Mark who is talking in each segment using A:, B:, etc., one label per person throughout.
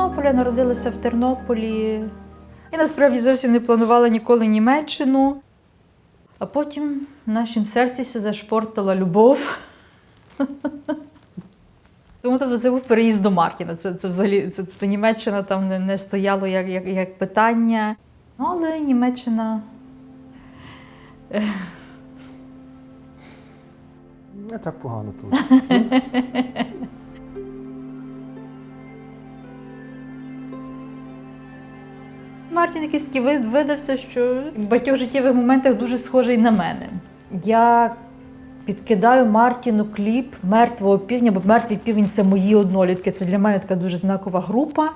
A: Тернополя народилася в Тернополі. Я насправді зовсім не планувала ніколи Німеччину. А потім в нашому серці се зашпортила любов. Тому тобто, це був переїзд до Мартіна. Це, це взагалі це, тобто, Німеччина там не, не стояло як, як, як питання. Ну, але Німеччина.
B: Не так погано тут.
A: Мартін якийсь такий видався, що в багатьох життєвих моментах дуже схожий на мене. Я підкидаю Мартіну кліп мертвого півня, бо мертвий півень це мої однолітки. Це для мене така дуже знакова група.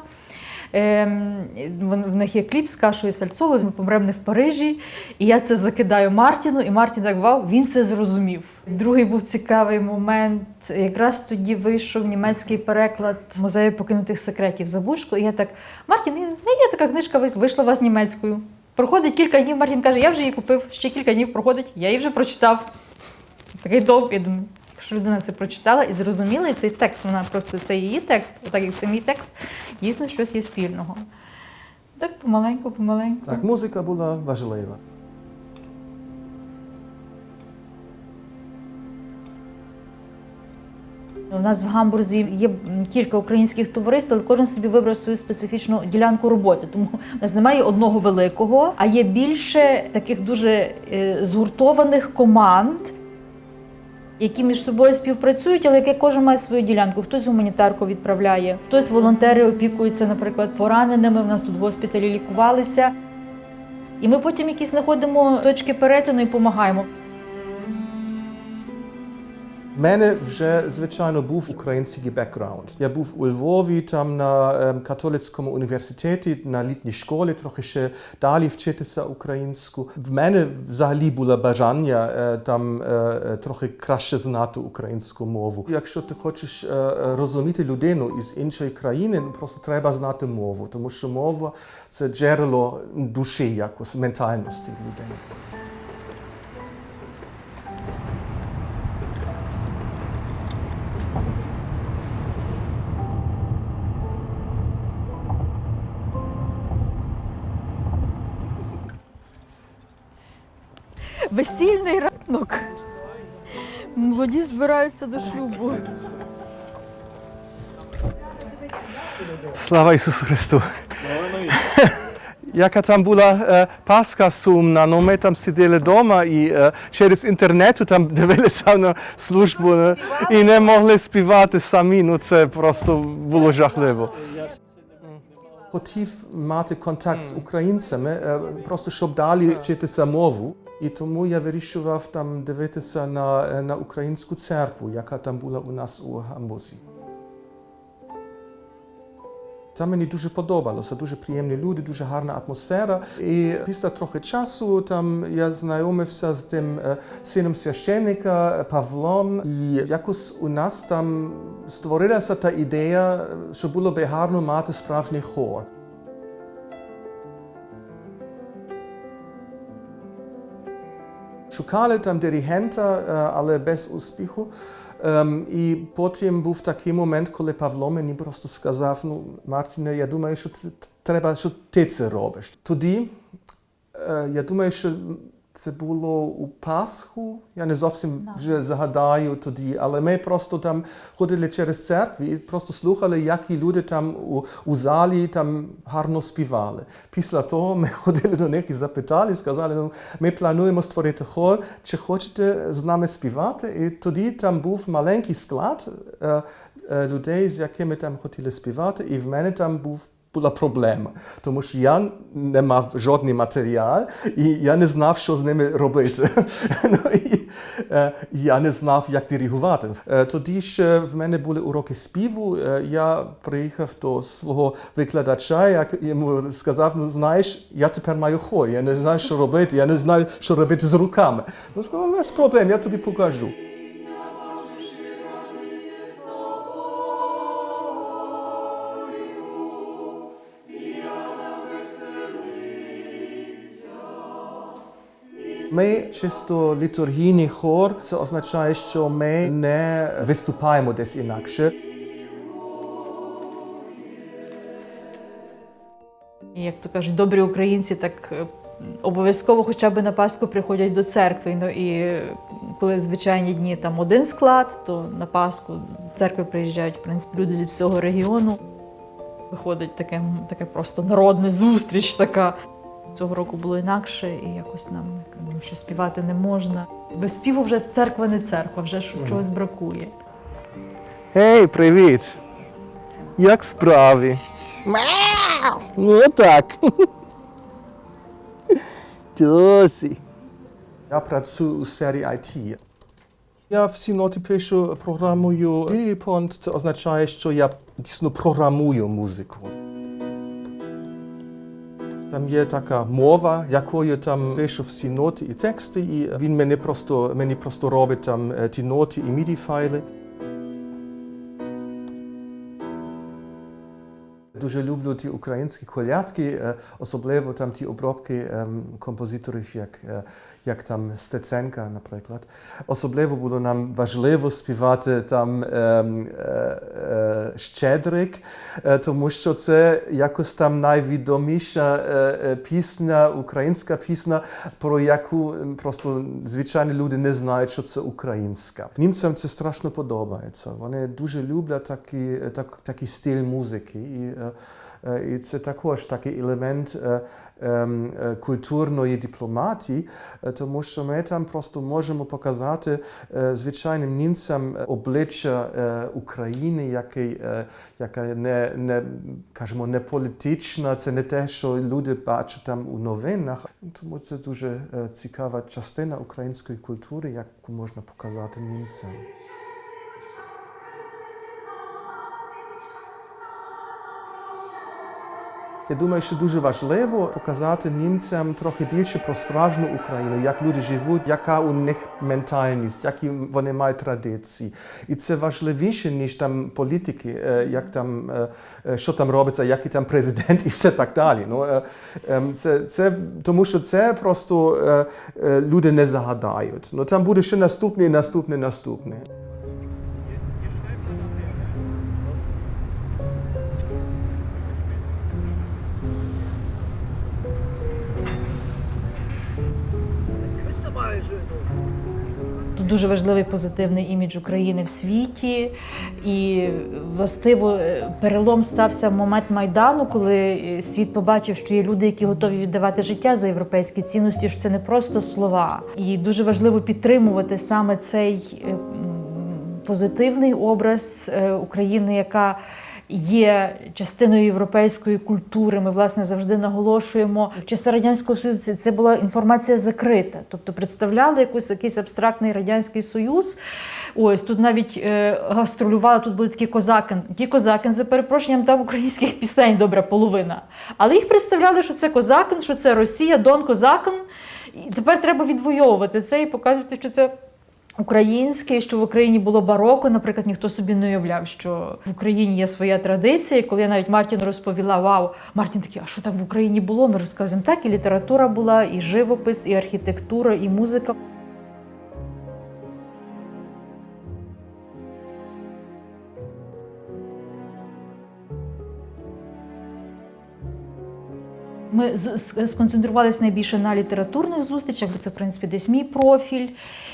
A: Ем, в них є кліп з Кашою Сальцовою, він помре не в Парижі. І я це закидаю Мартіну, і Мартін так вау, він це зрозумів. Другий був цікавий момент. Якраз тоді вийшов німецький переклад музею покинутих секретів Забушко. І я так, Мартін, ну, є така книжка вийш- вийшла у вас німецькою. Проходить кілька днів, Мартін каже, я вже її купив, ще кілька днів проходить, я її вже прочитав. Такий довг, я думаю, якщо людина це прочитала і зрозуміла, і цей текст, вона просто це її текст, так як це мій текст, дійсно щось є спільного. Так помаленьку, помаленьку.
B: Так, музика була важлива.
A: У нас в Гамбурзі є кілька українських товариств, але кожен собі вибрав свою специфічну ділянку роботи. Тому у нас немає одного великого, а є більше таких дуже е, згуртованих команд, які між собою співпрацюють, але яке кожен має свою ділянку. Хтось гуманітарку відправляє, хтось волонтери опікуються, наприклад, пораненими. У нас тут в госпіталі лікувалися. І ми потім якісь знаходимо точки перетину і допомагаємо.
B: У мене вже, звичайно, був український бекграунд. Я був у Львові, там на католицькому університеті, на літній школі, трохи ще далі вчитися українську. В мене взагалі було бажання там трохи краще знати українську мову. Якщо ти хочеш розуміти людину із іншої країни, просто треба знати мову, тому що мова це джерело душі якось, ментальності людини.
A: Весільний ранок. Молоді збираються до шлюбу.
B: Слава Ісусу Христу! Яка там була е, Пасха сумна, ну ми там сиділи вдома і е, через інтернет там дивилися на службу е, і не могли співати самі. Ну це просто було жахливо. Хотів мати контакт з українцями, е, просто щоб далі вчитися мову. І тому я вирішував там дивитися на, е, на українську церкву, яка там була у нас у Гамбурзі. Там мені дуже подобалося, дуже приємні люди, дуже гарна атмосфера. І після трохи часу там я знайомився з тим е, сином священника е, Павлом. І якось у нас там створилася та ідея, що було би гарно мати справжній хор. Шукали там диригента, е, але без успіху. Ем, і потім був такий момент, коли Павло мені просто сказав: ну, Мартіне, я думаю, що це треба, що ти це робиш. Тоді е, я думаю, що це було у Пасху. Я не зовсім вже згадаю тоді, але ми просто там ходили через церкву і просто слухали, які люди там у, у залі там гарно співали. Після того ми ходили до них і запитали, сказали, ну, ми плануємо створити хор, чи хочете з нами співати? І тоді там був маленький склад е, е, людей, з якими там хотіли співати, і в мене там був була проблема, тому що я не мав жодний матеріал, і я не знав, що з ними робити. ну, і, е, я не знав, як диригувати. Е, тоді ще в мене були уроки співу. Е, я приїхав до свого викладача, як йому сказав: ну знаєш, я тепер маю хор, я не знаю, що робити, я не знаю, що робити з руками. Ну, сказав, без проблем, я тобі покажу. Ми чисто літургійний хор. Це означає, що ми не виступаємо десь інакше.
A: Як то кажуть, добрі українці так е, обов'язково хоча б на Пасху приходять до церкви. Ну і е, коли звичайні дні там один склад, то на Пасху до церкви приїжджають в принципі люди зі всього регіону. Виходить таке, таке просто народне зустріч така. Цього року було інакше, і якось нам ну, що співати не можна. Без співу вже церква не церква, вже ж чогось бракує.
B: Гей, привіт! Як справи? Мяу! Ну так. Досі. Я працюю у сфері IT. Я всі ноти пишу програмою Lillipond. Це означає, що я дійсно програмую музику. Там є така мова, якою там пишу всі ноти і тексти, і він мені просто, мені просто робить там ті ноти і міді файли. Дуже люблю ті українські колядки, е, особливо там ті обробки ем, композиторів, як, е, як там Стеценка, наприклад. Особливо було нам важливо співати там ем, е, Щедрик, тому що це якось там найвідоміша пісня, українська пісня, про яку просто звичайні люди не знають, що це українська. Німцям це страшно подобається. Вони дуже люблять такий, так, такий стиль музики. І, і це також такий елемент культурної дипломатії, тому що ми там просто можемо показати звичайним німцям обличчя України, який, яка не, не, кажемо, не політична, це не те, що люди бачать там у новинах. Тому це дуже цікава частина української культури, яку можна показати німцям. Я думаю, що дуже важливо показати німцям трохи більше про справжню Україну, як люди живуть, яка у них ментальність, які вони мають традиції. І це важливіше, ніж там політики, е, як там, е, е, що там робиться, який там президент і все так далі. Ну, ем, це, це, тому що це просто люди не загадають. Ну, там буде ще наступне, наступне, наступне.
A: Тут дуже важливий позитивний імідж України в світі. І властиво е, перелом стався в момент Майдану, коли е, світ побачив, що є люди, які готові віддавати життя за європейські цінності, що це не просто слова. І дуже важливо підтримувати саме цей е, позитивний образ України, яка є частиною європейської культури. Ми власне завжди наголошуємо в часи радянського союзу. це- була інформація закрита, тобто представляли якийсь, якийсь абстрактний радянський союз. Ось тут навіть е, гастролювали. Тут були такі козаки. Ті козаки, за перепрошенням, там українських пісень добра половина. Але їх представляли, що це козакин, що це Росія, Дон Козакин. І тепер треба відвоювати це і показувати, що це українське, що в Україні було бароко. Наприклад, ніхто собі не уявляв, що в Україні є своя традиція. І коли я навіть Мартіну розповіла, вау, Мартін такий, а що там в Україні було? Ми розказуємо так, і література була, і живопис, і архітектура, і музика. Ми сконцентрувалися найбільше на літературних зустрічах, бо це, в принципі, десь мій профіль,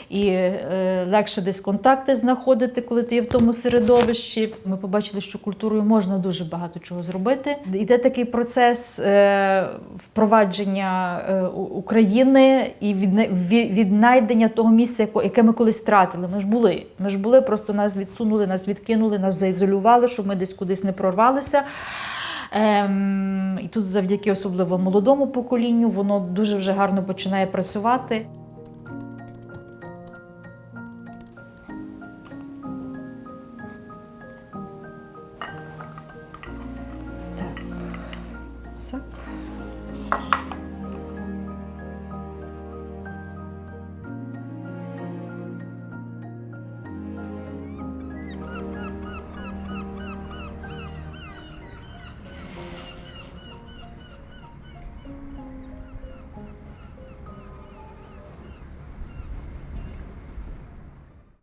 A: і е, легше десь контакти знаходити, коли ти є в тому середовищі. Ми побачили, що культурою можна дуже багато чого зробити. Іде такий процес е, впровадження е, України і віднайдення того місця, яке ми колись втратили. Ми ж були. Ми ж були, просто нас відсунули, нас відкинули, нас заізолювали, щоб ми десь кудись не прорвалися. Ем, і тут завдяки особливо молодому поколінню воно дуже вже гарно починає працювати.